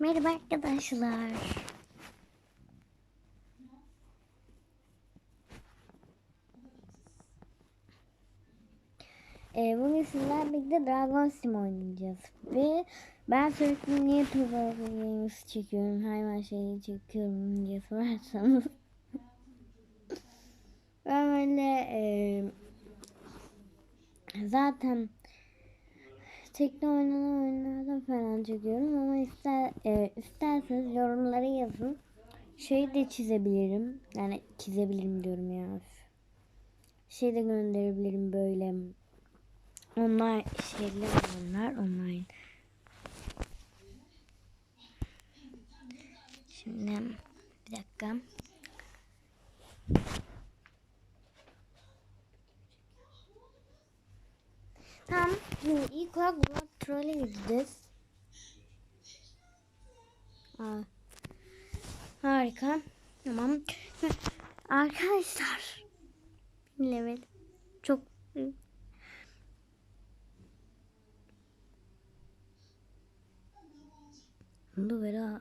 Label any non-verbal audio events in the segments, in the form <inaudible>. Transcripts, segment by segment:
Merhaba arkadaşlar. Ee, bugün sizlerle birlikte Dragon Sim oynayacağız. Ve ben sürekli niye Turbo Games çekiyorum, hayvan şeyi çekiyorum diye sorarsanız. <laughs> ben öyle e, zaten tekne oynanan oyunlardan falan çekiyorum ama ister, e, isterseniz yorumlara yazın. Şey de çizebilirim. Yani çizebilirim diyorum ya. Şey de gönderebilirim böyle. Onlar şeyler onlar online. Şimdi bir dakika. Tamam. Şimdi ilk olarak Blood Troll'e gideceğiz. Aa, harika. Tamam. Arkadaşlar. Level. Çok Bunu böyle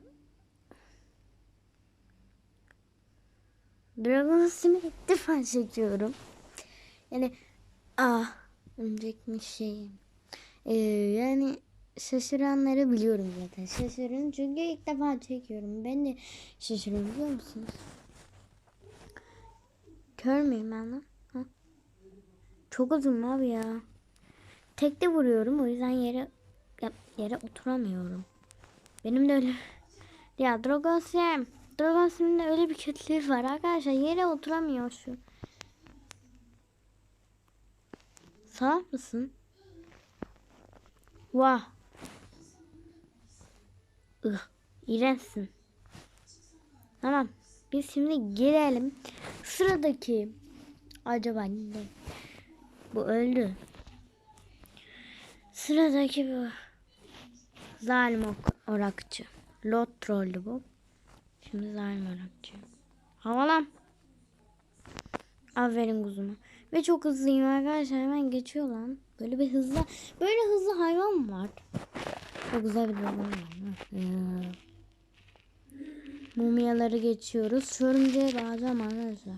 Dragon Sim'i ilk defa çekiyorum. Yani ah önceki şey. Ee, yani şaşıranları biliyorum zaten. Şaşırın çünkü ilk defa çekiyorum. Ben de şaşırıyorum biliyor musunuz? Kör müyüm ben lan? Ha? Çok uzun abi ya. Tekte vuruyorum o yüzden yere yere oturamıyorum. Benim de öyle. <laughs> Ya Dragon Sim. Dragon Sim'de öyle bir kötülüğü var arkadaşlar. Yere oturamıyor şu. Sağ mısın? Vah. Ih, iğrençsin. Tamam. Biz şimdi gelelim. Sıradaki acaba ne? Bu öldü. Sıradaki bu. Zalim orakçı. Lot trolldü bu. Şimdi zalim orakçı. Havalan. Aferin kuzuma. Ve çok hızlıyım arkadaşlar. Hemen geçiyor lan. Böyle bir hızlı. Böyle hızlı hayvan mı var? Çok güzel bir hayvan var. Ya. Mumyaları geçiyoruz. Şu örümceğe bağlayacağım arkadaşlar.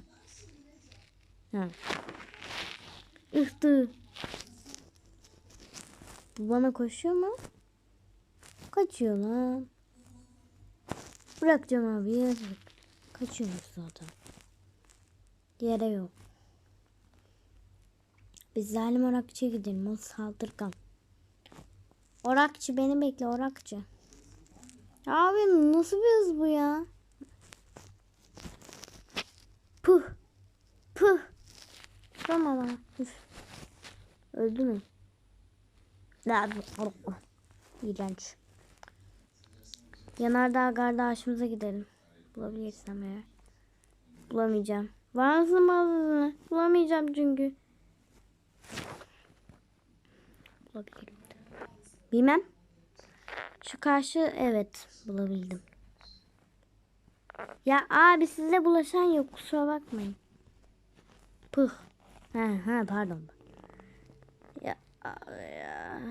Ha. Ihtı. Bu bana koşuyor mu? Kaçıyor lan. Bırakacağım abi yazık. Kaçıyormuş zaten. Yere yok. Biz zalim orakçıya gidelim. O saldırgan. Orakçı beni bekle orakçı. Abi nasıl bir hız bu ya? Puh. Puh. Tamam bana. Üf. Öldü mü? La, İğrenç. Yanardağ kardeşimize gidelim. Bulabilirsem eğer. Bulamayacağım. Varsın mı? Bulamayacağım çünkü. Bulabilirim. Bilmem. Şu karşı evet bulabildim. Ya abi size bulaşan yok kusura bakmayın. Pıh. Ha ha pardon. Ya, ya.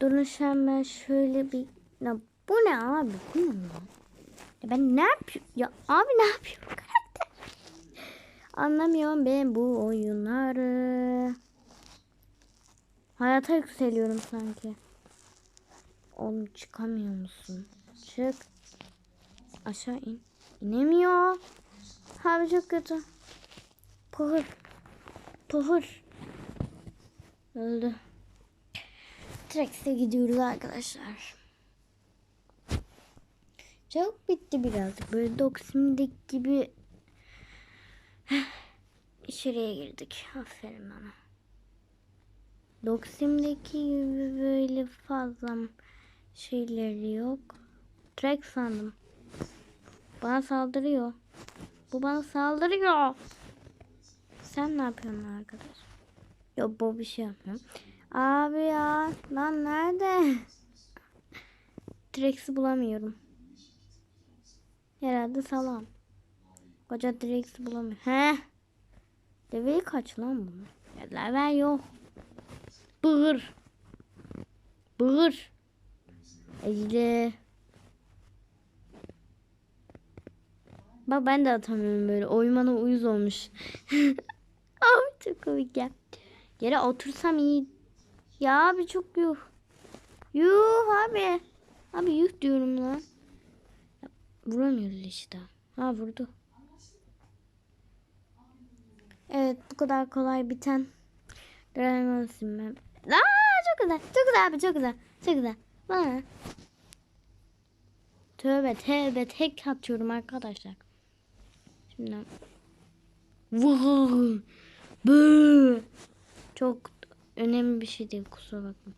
Durun ben şöyle bir... Ya bu ne abi? Bu ne? Ya ben ne yapıyorum? Ya abi ne yapıyorum? <laughs> Anlamıyorum ben bu oyunları. Hayata yükseliyorum sanki. Oğlum çıkamıyor musun? Çık. Aşağı in. İnemiyor. Abi çok kötü. Pahır. Pahır. Öldü. Trex'e gidiyoruz arkadaşlar. Çok bitti birazcık. Böyle Doksim'deki gibi içeriye girdik. Aferin bana. Doksim'deki gibi böyle fazla şeyleri yok. Trex sandım. Bana saldırıyor. Bu bana saldırıyor. Sen ne yapıyorsun arkadaş? Yok bu bir şey yapmıyor. Abi ya lan nerede? <laughs> Trex'i bulamıyorum. Herhalde salam. Koca Trex'i bulamıyorum. He? Level kaç lan bunu? Ya level yok. Bığır. Bığır. Ecile. Bak ben de atamıyorum böyle. Oymana uyuz olmuş. <laughs> abi çok komik ya. Yere otursam iyi. Ya abi çok yuh. Yuh abi. Abi yuh diyorum lan. Vuramıyoruz işte. Ha vurdu. Evet bu kadar kolay biten Dragon Sim'e. Aa çok güzel. Çok güzel abi çok güzel. Çok güzel. Bana. Tövbe tövbe tek atıyorum arkadaşlar. Şimdi. Vuh. Bı. Çok önemli bir şey değil kusura bakma.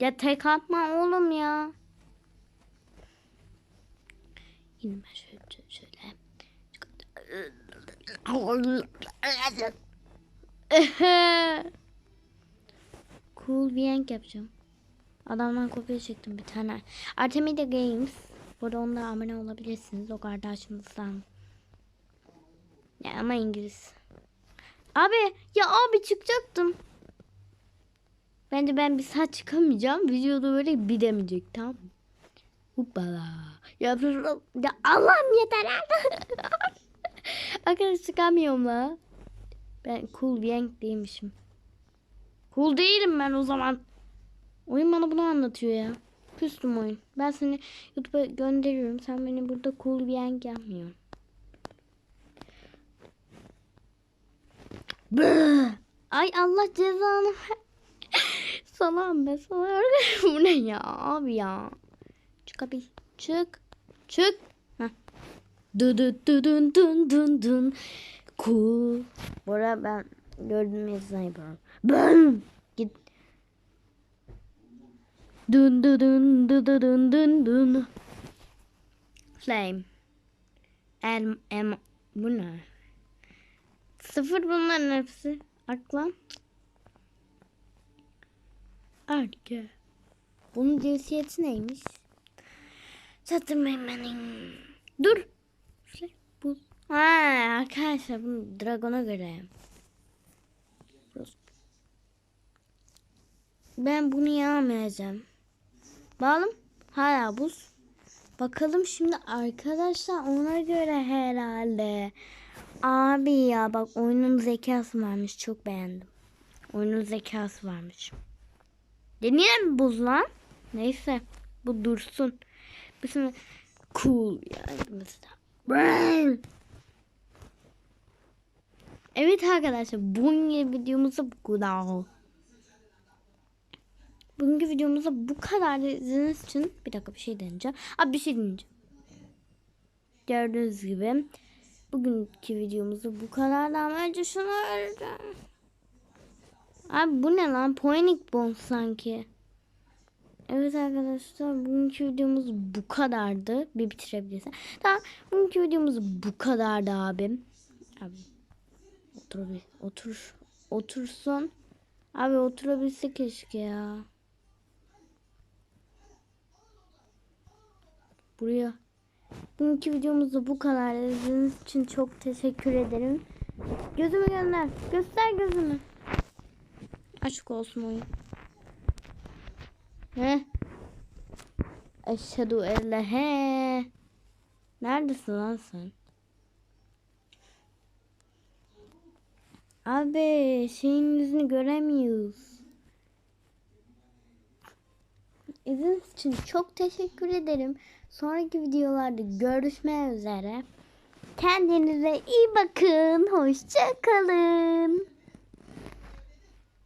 Ya tek atma oğlum ya. Yine ben şöyle şöyle. <laughs> cool yank yapacağım. Adamdan kopya çektim bir tane. Artemida Games. Burada onda abone olabilirsiniz. O kardeşimizden. Ya ama İngiliz. Abi ya abi çıkacaktım. Bence ben bir saat çıkamayacağım. Videoda böyle bidemeyecek tamam mı? Hoppala. Ya, ya Allah'ım yeter. <laughs> Arkadaş çıkamıyorum la. Ben cool yank değilmişim. Cool değilim ben o zaman. Oyun bana bunu anlatıyor ya. Küstüm oyun. Ben seni YouTube'a gönderiyorum. Sen beni burada cool bir yank yapmıyorsun. Ay Allah cezanı <laughs> Salam be salam. <laughs> Bu ne ya abi ya. Çık abi. Çık. Çık. Heh. Du du du dun dun dun dun. Cool. Bora ben gördüm yazıdan yapıyorum. Ben. Git. Dun dun dun dun dun dun dun. Flame. El, em, bu ne? Sıfır bunların hepsi. Aklan. Arge. Bunun cinsiyeti neymiş? Çatırmayın benim. Dur. Bu. Ha arkadaşlar bunu Dragon'a göre. Ben bunu yağmayacağım. Bakalım. Hala buz. Bakalım şimdi arkadaşlar ona göre herhalde. Abi ya bak oyunun zekası varmış. Çok beğendim. Oyunun zekası varmış. Deneyelim buz lan. Neyse. Bu dursun. Mesela cool yani mesela. Evet arkadaşlar bugünkü videomuzda bu kadar. Bugünkü videomuzda bu kadar izlediğiniz için bir dakika bir şey deneyeceğim. Abi bir şey deneyeceğim. Gördüğünüz gibi bugünkü videomuzda bu kadar ama önce şunu öğreneceğim. Abi bu ne lan? Ponic Bomb sanki. Evet arkadaşlar bugünkü videomuz bu kadardı. Bir bitirebilirsen. Tamam bugünkü videomuz bu kadardı abim. Abi otur otur. Otursun. Abi oturabilse keşke ya. Buraya. Bugünkü videomuzda bu kadar. İzlediğiniz için çok teşekkür ederim. Gözümü gönder. Göster gözümü. Aşk olsun oyun. He? Eşhedü en la he. Neredesin lan sen? Abi şeyin yüzünü göremiyoruz. İzlediğiniz için çok teşekkür ederim. Sonraki videolarda görüşmek üzere. Kendinize iyi bakın. Hoşça kalın.